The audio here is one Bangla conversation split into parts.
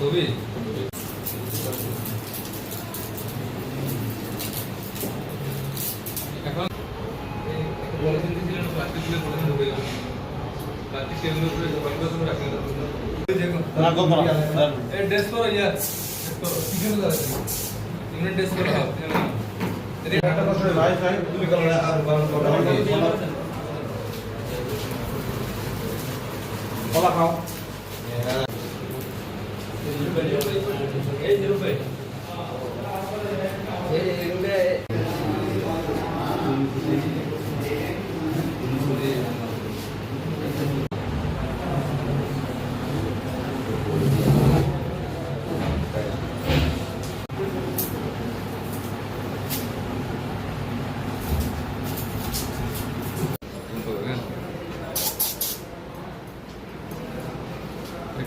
ছবি এখন ড্রেস করো ইয়ার ড্রেস করো কলা খাও এই জিরো ভাই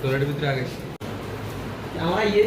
টয়লেটের ভিতরে আগে আমরা ইয়ে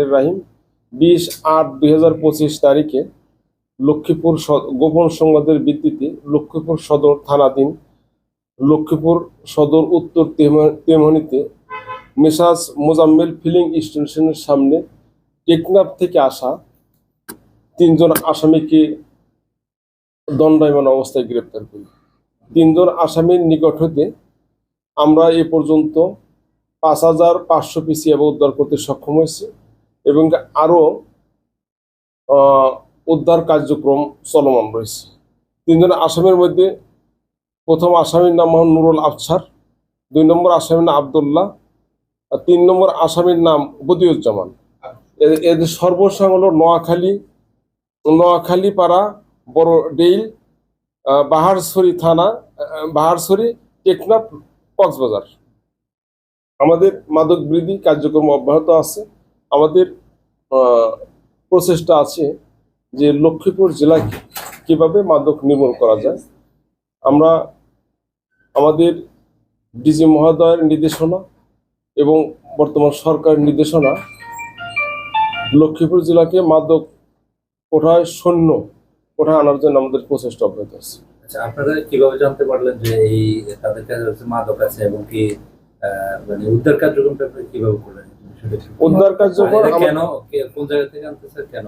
রাহিম বিশ আট দুই হাজার পঁচিশ তারিখে লক্ষ্মীপুর গোপন সংবাদের ভিত্তিতে লক্ষ্মীপুর সদর থানাধীন লক্ষ্মীপুর সদর উত্তর তেমা- তেমনিতে মেসাজ মোজাম্মেল ফিলিং স্টেশনের সামনে টেকনাফ থেকে আসা তিনজন আসামিকে দণ্ডায়মান অবস্থায় গ্রেপ্তার করি। তিনজন আসামির নিকট হতে আমরা এ পর্যন্ত পাঁচ হাজার পাঁচশো পিসি এবং উদ্ধার করতে সক্ষম হয়েছে। এবং আরও উদ্ধার কার্যক্রম চলমান রয়েছে। তিনজন আসামির মধ্যে প্রথম আসামির নাম হল নুরুল আফসার দুই নম্বর আসামির নাম আবদুল্লাহ, আর তিন নম্বর আসামির নাম বদিউজ্জামান। এদের সর্বসাং হল নোয়াখালী নোয়াখালী পাড়া বড় ডেইল বাহারছড়ি থানা বাহারছড়ি টেকনাফ কক্সবাজার। আমাদের মাদক বৃদ্ধি কার্যক্রম অব্যাহত আছে। আমাদের প্রচেষ্টা আছে যে লক্ষ্মীপুর জেলায় কীভাবে মাদক নির্মূল করা যায় আমরা আমাদের ডিজি মহোদয়ের নির্দেশনা এবং বর্তমান সরকারের নির্দেশনা লক্ষ্মীপুর জেলাকে মাদক কোঠায় শূন্য কোঠায় আনার জন্য আমাদের প্রচেষ্টা অব্যাহত আছে আচ্ছা আপনারা কীভাবে জানতে পারলেন যে এই তাদের কাছে মাদক আছে এবং কি মানে উদ্ধার কীভাবে করলেন। উদ্ধার কার্যক্রম কেন কোন জায়গা থেকে আনতেছে? কেন?